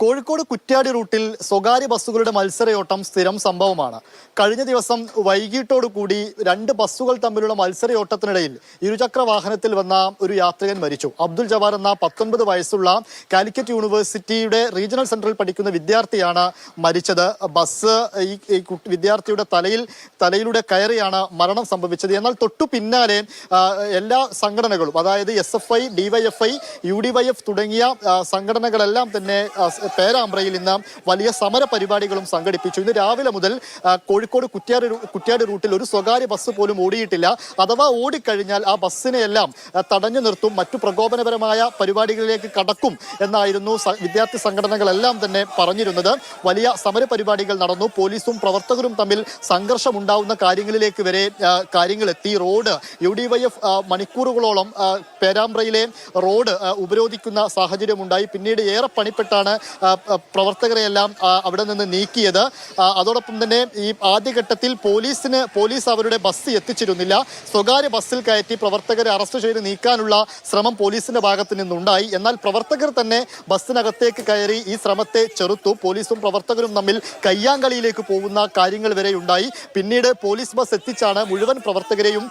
കോഴിക്കോട് കുറ്റ്യാടി റൂട്ടിൽ സ്വകാര്യ ബസ്സുകളുടെ മത്സരയോട്ടം സ്ഥിരം സംഭവമാണ്. കഴിഞ്ഞ ദിവസം വൈകിട്ടോടുകൂടി രണ്ട് ബസ്സുകൾ തമ്മിലുള്ള മത്സരയോട്ടത്തിനിടയിൽ ഇരുചക്ര വാഹനത്തിൽ വന്ന ഒരു യാത്രികൻ മരിച്ചു. അബ്ദുൽ ജവാർ എന്ന പത്തൊൻപത് വയസ്സുള്ള കാലിക്കറ്റ് യൂണിവേഴ്സിറ്റിയുടെ റീജിയണൽ സെന്ററിൽ പഠിക്കുന്ന വിദ്യാർത്ഥിയാണ് മരിച്ചത്. ബസ് ഈ വിദ്യാർത്ഥിയുടെ തലയിൽ തലയിലൂടെ കയറിയാണ് മരണം സംഭവിച്ചത്. എന്നാൽ തൊട്ടു പിന്നാലെ എല്ലാ സംഘടനകളും അതായത് S F I DYFI U D Y F തുടങ്ങിയ സംഘടനകളെല്ലാം തന്നെ പേരാമ്പ്രയിൽ ഇന്ന് വലിയ സമര പരിപാടികളും സംഘടിപ്പിച്ചു. ഇന്ന് രാവിലെ മുതൽ കോഴിക്കോട് കുറ്റ്യാട് കുറ്റ്യാട് റൂട്ടിൽ ഒരു സ്വകാര്യ ബസ് പോലും ഓടിയിട്ടില്ല. അഥവാ ഓടിക്കഴിഞ്ഞാൽ ആ ബസ്സിനെയെല്ലാം തടഞ്ഞു നിർത്തും മറ്റു പ്രകോപനപരമായ പരിപാടികളിലേക്ക് കടക്കും എന്നായിരുന്നു വിദ്യാർത്ഥി സംഘടനകളെല്ലാം തന്നെ പറഞ്ഞിരുന്നത്. വലിയ സമര പരിപാടികൾ നടന്നു. പോലീസും പ്രവർത്തകരും തമ്മിൽ സംഘർഷം ഉണ്ടാവുന്ന കാര്യങ്ങളിലേക്ക് വരെ കാര്യങ്ങൾ എത്തി road U D Y F മണിക്കൂറുകളോളം പേരാമ്പ്രയിലെ റോഡ് ഉപരോധിക്കുന്ന സാഹചര്യമുണ്ടായി. പിന്നീട് ഏറെ പണിപ്പെട്ടാണ് പ്രവർത്തകരെയെല്ലാം എല്ലാം അവിടെ നിന്ന് നീക്കിയത്. അതോടൊപ്പം തന്നെ ഈ ആദ്യഘട്ടത്തിൽ പോലീസിന് പോലീസ് അവരുടെ ബസ് എത്തിച്ചിരുന്നില്ല. സ്വകാര്യ ബസ്സിൽ കയറ്റി പ്രവർത്തകരെ അറസ്റ്റ് ചെയ്ത് നീക്കാനുള്ള ശ്രമം പോലീസിന്റെ ഭാഗത്ത് നിന്നുണ്ടായി. എന്നാൽ പ്രവർത്തകർ തന്നെ ബസ്സിനകത്തേക്ക് കയറി ഈ ശ്രമത്തെ ചെറുത്തു. പോലീസും പ്രവർത്തകരും തമ്മിൽ കയ്യാങ്കളിയിലേക്ക് പോകുന്ന കാര്യങ്ങൾ വരെ ഉണ്ടായി. പിന്നീട് പോലീസ് ബസ് എത്തിച്ചാണ് മുഴുവൻ പ്രവർത്തകരെയും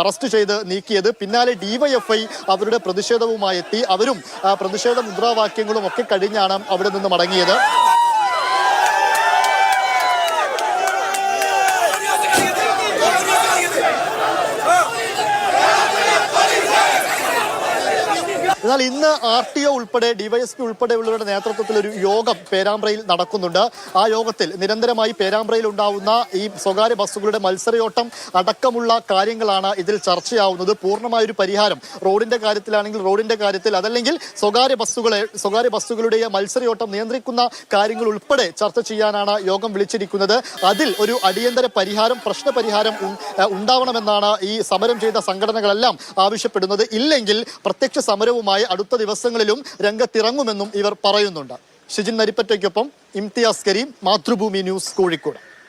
അറസ്റ്റ് ചെയ്ത് നീക്കിയത്. പിന്നാലെ ഡിവൈഎഫ്ഐ അവരുടെ പ്രതിഷേധവുമായി എത്തി. അവരും പ്രതിഷേധ മുദ്രാവാക്യങ്ങളും ഒക്കെ കഴിഞ്ഞാണ് അവിടെ നിന്ന് മടങ്ങിയത്. എന്നാൽ ഇന്ന് ആർ ടി ഒ ഉൾപ്പെടെ ഡിവൈഎസ്പി ഉൾപ്പെടെയുള്ളവരുടെ നേതൃത്വത്തിൽ ഒരു യോഗം പേരാമ്പ്രയിൽ നടക്കുന്നുണ്ട്. ആ യോഗത്തിൽ നിരന്തരമായി പേരാമ്പ്രയിൽ ഉണ്ടാവുന്ന ഈ സ്വകാര്യ ബസ്സുകളുടെ മത്സരയോട്ടം അടക്കമുള്ള കാര്യങ്ങളാണ് ഇതിൽ ചർച്ചയാവുന്നത്. പൂർണമായ ഒരു പരിഹാരം റോഡിന്റെ കാര്യത്തിലാണെങ്കിൽ റോഡിന്റെ കാര്യത്തിൽ അതല്ലെങ്കിൽ സ്വകാര്യ ബസ്സുകളെ സ്വകാര്യ ബസ്സുകളുടെ മത്സരയോട്ടം നിയന്ത്രിക്കുന്ന കാര്യങ്ങൾ ഉൾപ്പെടെ ചർച്ച ചെയ്യാനാണ് യോഗം വിളിച്ചിരിക്കുന്നത്. അതിൽ ഒരു അടിയന്തര പരിഹാരം പ്രശ്ന പരിഹാരം ഉണ്ടാവണമെന്നാണ് ഈ സമരം ചെയ്ത സംഘടനകളെല്ലാം ആവശ്യപ്പെടുന്നത്. ഇല്ലെങ്കിൽ പ്രത്യക്ഷ സമരവുമായി അടുത്ത ദിവസങ്ങളിലും രംഗത്തിറങ്ങുമെന്നും ഇവർ പറയുന്നുണ്ട്. ഷിജിൻ നരിപ്പറ്റയ്ക്കൊപ്പം ഇംതിയാസ് കരീം മാതൃഭൂമി ന്യൂസ് കോഴിക്കോട്.